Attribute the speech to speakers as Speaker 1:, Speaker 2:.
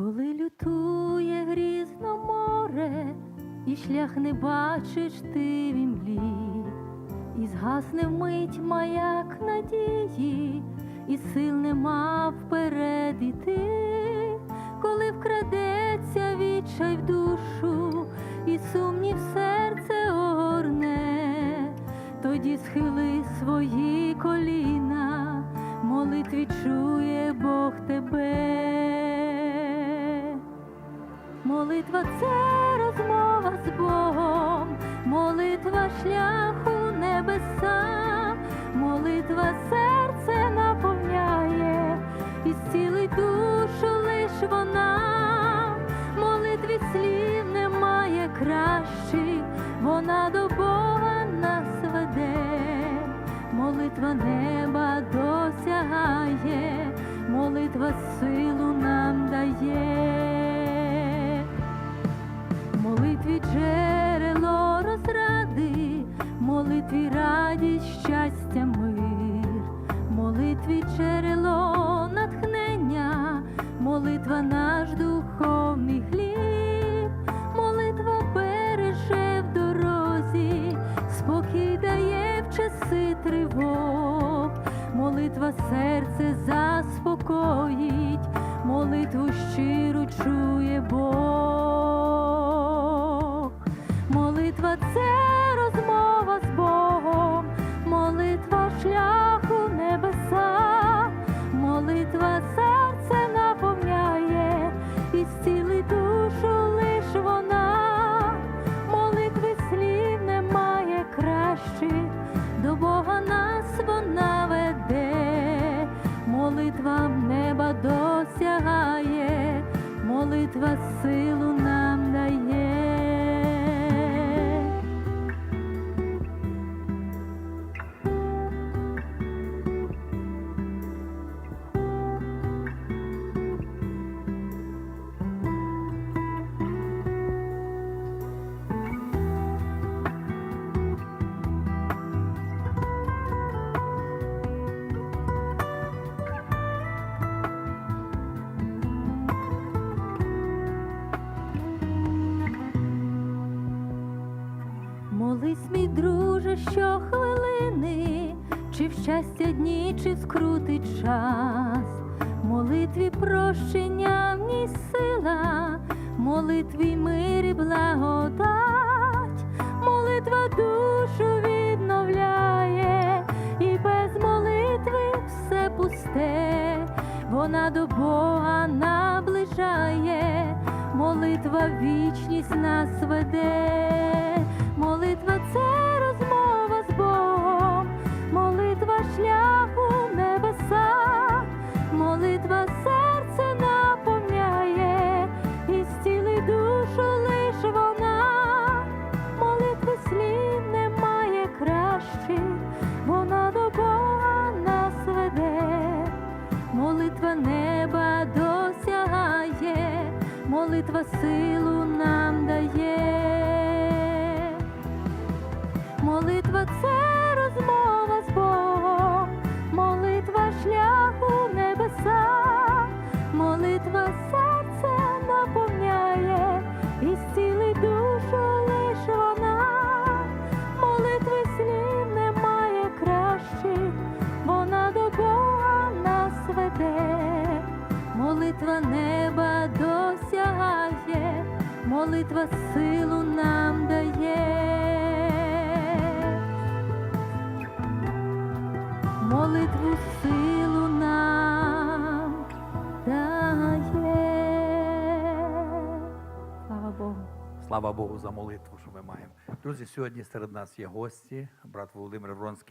Speaker 1: Коли лютує грізно море, і шлях не бачиш ти в імлі, і згасне вмить маяк надії, і сил нема вперед іти, коли вкрадеться відчай в душу, і сумнів серце огорне, тоді схили свої коліна, молитві чує Бог тебе. Молитва це розмова з Богом, молитва шляху небеса, молитва серце наповняє, і зцілить душу лиш вона, молитві слів немає кращих, вона до Бога нас веде, молитва неба досягає, молитва силу нам дає. Молитві джерело розради, молитві радість, щастя, мир, молитві джерело натхнення, молитва наш духовний хліб, молитва береже в дорозі, спокій дає в часи тривог, молитва серце заспокоїть, молитву щиру чує неба досягає, молитва силу Молись, мій друже, щохвилини, чи в щастя дні, чи скрутить час, молитві прощення в сила, молитві мир і благодать, молитва душу відновляє, і без молитви все пусте, вона до Бога наближає, молитва вічність нас веде. Молитва це розмова з Богом, молитва шляху небеса, молитва серце наповняє, і зцілить душу лиш вона, молитви слів немає кращих, вона до Бога нас веде, молитва неба досягає, молитва силу нам Молитва це розмова з Богом, молитва шляху небеса, молитва серце наповняє, і зцілить душу лиш вона, молитви слів немає кращих, вона до Бога нас веде, молитва неба досягає, молитва силу нам дає.
Speaker 2: Слава Богу за молитву, що ми маємо. Друзі, сьогодні серед нас є гості, брат Володимир Вронський.